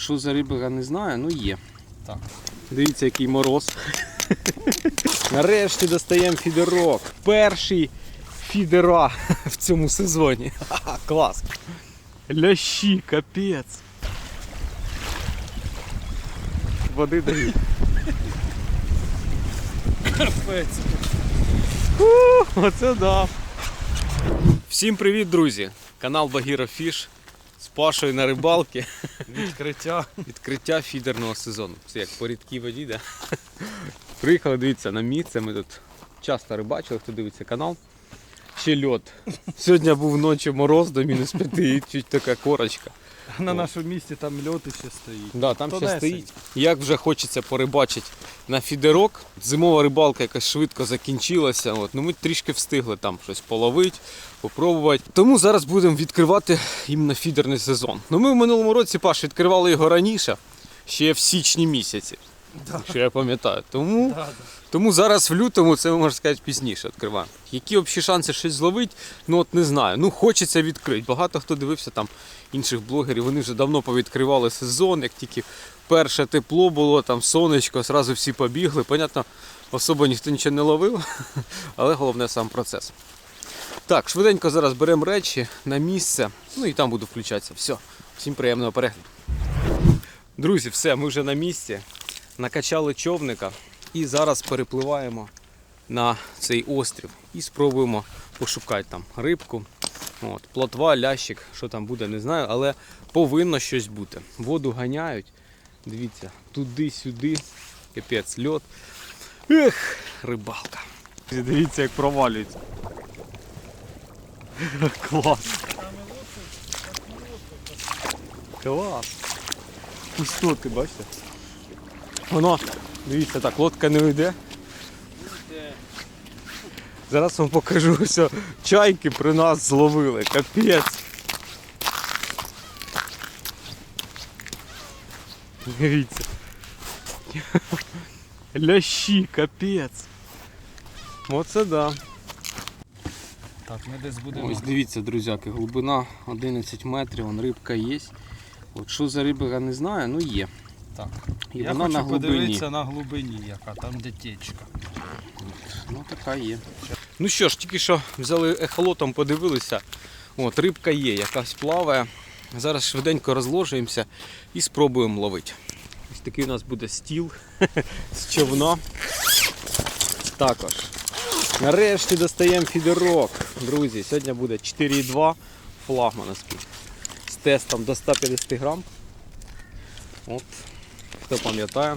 Що за риба, я не знаю, ну є. Так. Дивіться, який мороз. Нарешті достаємо фідерок. Перший фідера в цьому сезоні. Клас. Лящі, капець. Води дають. Капець. Оце да. Всім привіт, друзі! Канал Багіра Фіш з Пашою на рибалки. Відкриття. Відкриття фідерного сезону. Це як по рідкій воді, да? Приїхали, дивіться, на місце. Ми тут часто рибачили, хто дивиться канал. Ще льот. Сьогодні був ночі мороз до мінус 5 і чуть така корочка. На нашому місці там льот ще стоїть. Да, там ще стоїть. Як вже хочеться порибачити на фідерок. Зимова рибалка якась швидко закінчилася. От. Ну ми трішки встигли там щось половити, попробувати. Тому зараз будемо відкривати іменно фідерний сезон. Ну ми в минулому році Паш відкривали його раніше, ще в січні місяці. Якщо я пам'ятаю. Тому, Да, да. тому зараз в лютому це можна сказати пізніше відкриваємо. Які взагалі шанси щось зловити, ну от не знаю. Ну хочеться відкрити. Багато хто дивився там інших блогерів, вони вже давно повідкривали сезон, як тільки перше тепло було, там сонечко, зразу всі побігли. Понятно, особо ніхто нічого не ловив, але головне сам процес. Так, швиденько зараз беремо речі на місце, ну і там буду включатися. Все, всім приємного перегляду. Друзі, все, ми вже на місці. Накачали човника і зараз перепливаємо на цей острів і спробуємо пошукати там рибку. От, плотва, лящик, що там буде, не знаю, але повинно щось бути. Воду ганяють. Дивіться, туди-сюди, капець, льот. Ех, рибалка. Дивіться, як провалюється. Клас. Клас. Пустоти, бачите? Воно, дивіться, так, лодка не йде. Зараз вам покажу, що чайки при нас зловили. Капець. Дивіться. Лящі, капець. Оце да. Так, ми десь будемо. Ось дивіться, друзяки, глибина 11 метрів, вон рибка є. От що за риба, я не знаю, ну є. Так. І Я вона хочу на глибині. подивитися на глибині, яка там де течка. Ну така є. Ну що ж, тільки що взяли ехолотом, подивилися. От, рибка є, якась плаває. Зараз швиденько розложуємося і спробуємо ловити. Ось такий у нас буде стіл з човна. Також. Нарешті достаємо фідерок. Друзі, сьогодні буде 4,2 флагмановський. З тестом до 150 грам. От, хто пам'ятає.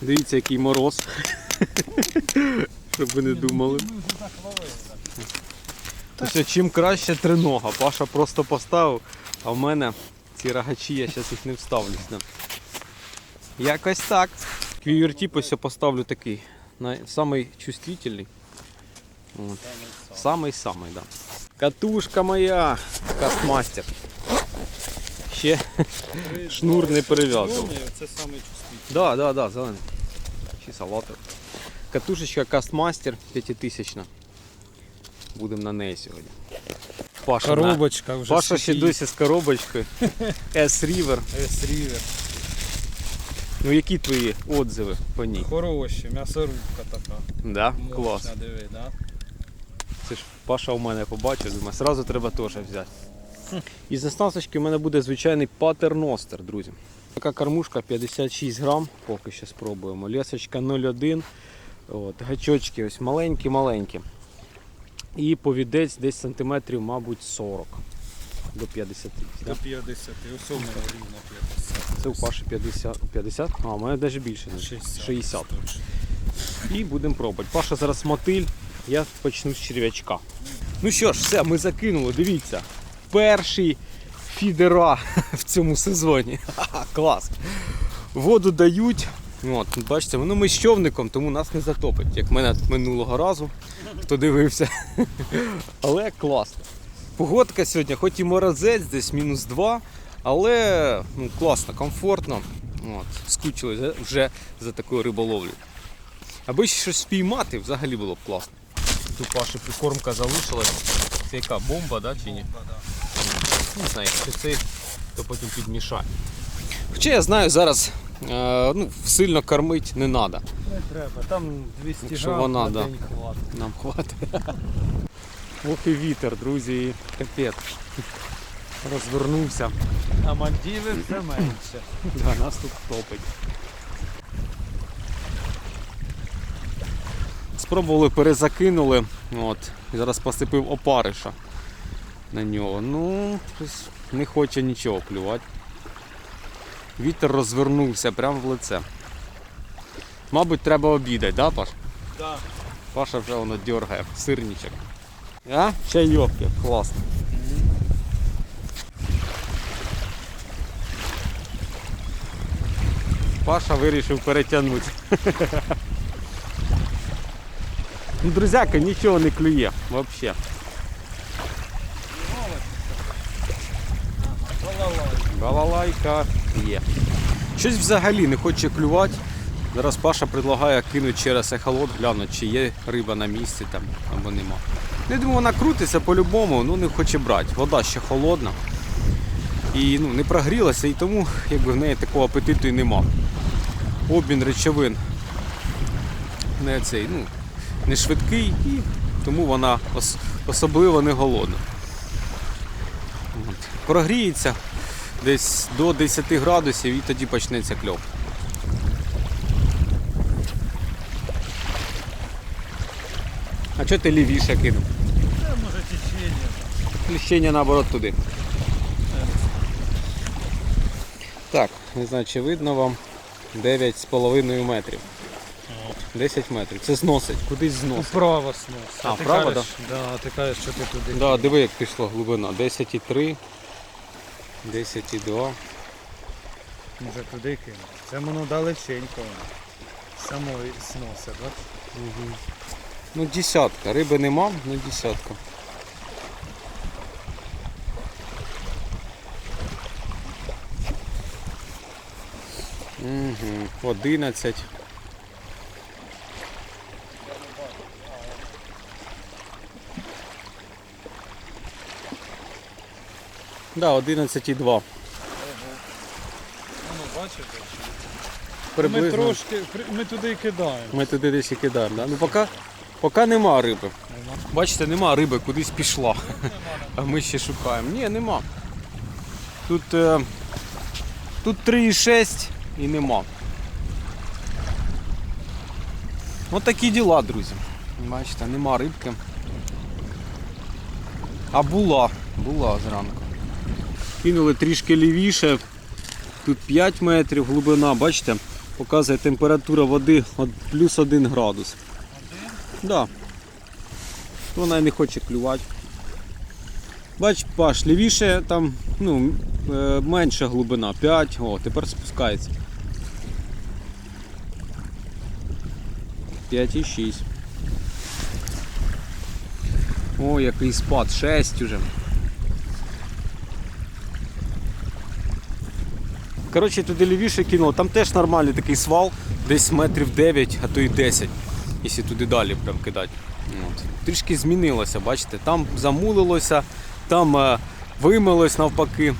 Дивіться, який мороз. Щоб ви не думали. Ось чим краще тринога. Паша просто поставив, а в мене ці рогачі, я зараз їх не вставлю. Да. Якось так. Я поставлю такий. Самий чувствительний. От. Самий-самий, да. Катушка моя, кастмастер. Ще шнур не перев'язував. Це саме чувствительне. Да, да, да, зелений. Чи салатик. Катушечка Castmaster 5000. Будемо на неї сьогодні. Паша, Коробочка вже. Паша ще досі з коробочкою. S-River. S-River. Ну які твої отзиви по ній? Хороші, м'ясорубка така. Да? Мощна, Клас. диви, да? Це ж Паша у мене побачив, думаю, сразу треба теж взяти. Із оснасточки у мене буде звичайний патерностер, друзі. Така кормушка 56 грам, поки що спробуємо. Лесочка 0,1. От, гачочки ось маленькі-маленькі. І повідець десь сантиметрів, мабуть, 40 до 50. До Да? 50. Ось у мене рівно 50. Це у Паші 50. 50? А, у мене навіть більше. 60. 60. І будемо пробувати. Паша зараз мотиль, я почну з черв'ячка. Ну що ж, все, ми закинули, дивіться. Перший фідера в цьому сезоні. Клас. Воду дають. От, бачите, ну ми з човником, тому нас не затопить, як мене минулого разу, хто дивився. Але класно. Погодка сьогодні, хоч і морозець, десь мінус 2, але ну, класно, комфортно. От, скучили вже за такою риболовлею. Аби ще щось спіймати, взагалі було б класно. Тут Паші прикормка залишилась. Це яка бомба, да, чи ні? Не знаю, якщо це, то потім підмішає. Хоча я знаю, зараз е, ну, сильно кормити не треба. Не треба, там 200 Якщо грам вона, на да. день хватить. Нам хватить. Ох і вітер, друзі, капець. Розвернувся. А Мальдіви все менше. Да, нас тут топить. Спробували, перезакинули. От. І зараз посипив опариша на нього. Ну, не хоче нічого клювати. Вітер розвернувся прямо в лице. Мабуть, треба обідати, да, Паш? Да. Паша вже воно дергає, сирничок. А? Чайок, як класно. Паша вирішив перетягнути. Ну, друзяка, нічого не клює взагалі. Балалайка є. Щось взагалі не хоче клювати. Зараз Паша предлагає кинути через ехолот, глянути, чи є риба на місці там або нема. Я думаю, вона крутиться по-любому, ну не хоче брати. Вода ще холодна. І ну, не прогрілася, і тому якби, в неї такого апетиту і нема. Обмін речовин не цей, ну, не швидкий, і тому вона ос- особливо не голодна. Прогріється десь до 10 градусів і тоді почнеться кльов. А чого ти лівіше кинув? Це може течення там. Наоборот туди. Так, не знаю, чи видно вам 9,5 метрів. 10 метрів. Це зносить, кудись зносить. Вправо снос. А, вправо, кажеш, да? ти кажеш, що ти туди. Да, диви, як пішла глибина. 10,3, 10,2. Може туди кинути. Це воно далеченько. воно. Самої сноси, бачиш? Угу. Ну, десятка. Риби нема, ну десятка. Угу. 11. Да, 11,2. Ну, бачиш, ми Приблизно. трошки, при- ми туди кидаємо. Ми туди десь і кидаємо. Да? Ну поки, поки нема риби. Бачите, нема риби, кудись пішла. А ми ще шукаємо. Ні, нема. Тут, е, тут 3,6 і нема. Ось такі діла, друзі. Бачите, нема рибки. А була, була зранку. Кинули трішки лівіше. Тут 5 метрів глибина, бачите, показує температура води от плюс 1 градус. Один? Да. Вона не хоче клювати. Бач, Паш, лівіше там ну, е, менша глибина, 5, о, тепер спускається. 5,6. О, який спад, 6 уже. Коротше, туди лівіше кинуло, там теж нормальний такий свал, десь метрів 9, а то й 10, якщо туди далі прям кидати. От. Трішки змінилося, бачите, там замулилося, там е, вимилось навпаки.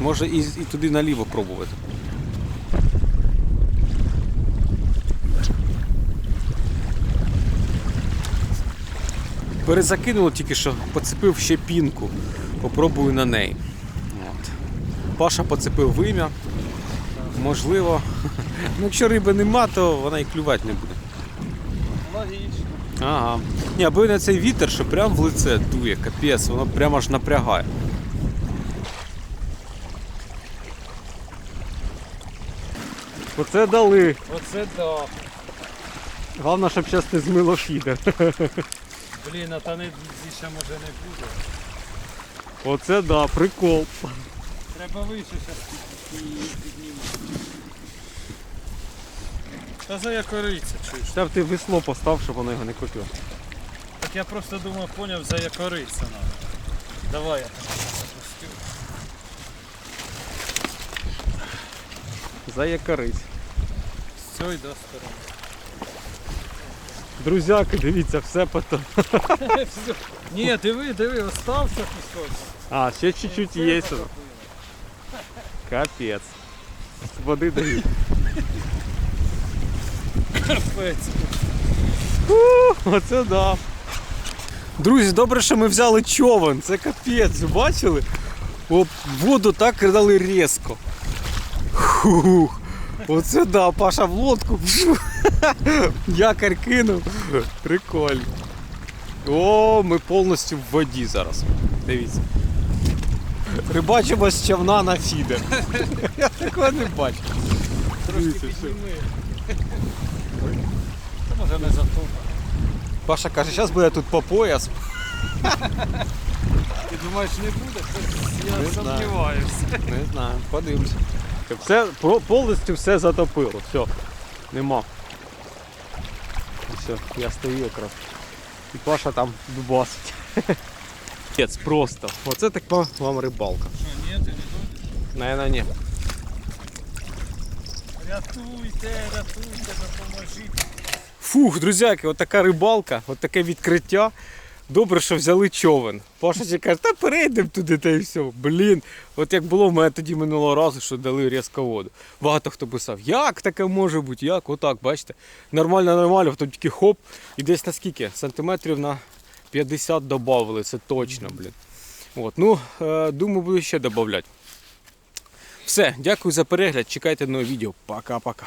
Може і, і туди наліво пробувати. Перезакинуло тільки що, поцепив ще пінку. Попробую на неї. От. Паша поцепив вим'я. Можливо. Ну, якщо риби нема, то вона і клювати не буде. Логічно. Ага. Ні, аби не цей вітер, що прям в лице дує, капець, воно прямо аж напрягає. Оце дали. Оце да. Головне, щоб зараз не змило фідер. Блін, а та не більше може не буде. Оце да, прикол. Треба вище зараз піднімати. Та за якориця чуєш. Та ти весло постав, щоб воно його не купив. Так я просто думав, поняв, за якориця надо. Давай я тебе запустю. За якорись. З цієї до сторони. Друзяки, дивіться, все потом. Ні, диви, диви, остався кусочок. А, ще чуть-чуть є. Капець. води дають. Капець. Оце да. Друзі, добре, що ми взяли човен. Це капець, бачили? От воду так дали різко. Хух. Оце да, Паша в лодку. Якорь кинув. Прикольно. О, ми повністю в воді зараз. Дивіться. Рибачимо з човна на фідер. Я такого не бачу. Трошки підніми. Та може не затопа. Паша каже, зараз буде тут по пояс. Ти думаєш не буде? Не Я знаю. сумніваюся. Не знаю, подивимося. Все, про- повністю все затопило. Все. Нема. І все, я стою якраз. І Паша там дубасить. Кець просто. Оце така вам рибалка. Що, ні, ти не будеш? Наверно, ні. Рятуйте, рятуйте, допоможіть. Фух, друзяки, от така рибалка, от таке відкриття. Добре, що взяли човен. Паша ще каже, та перейдемо туди та і все. Блін, от як було в мене тоді минулого разу, що дали різко воду. Багато хто писав, як таке може бути, як? Отак, бачите. Нормально, нормально, потім тільки хоп. І десь на скільки? Сантиметрів на 50 додали, це точно, блін. От, ну, е, думаю, буду ще додавати. Все, дякую за перегляд. Чекайте нове відео. Пока-пока.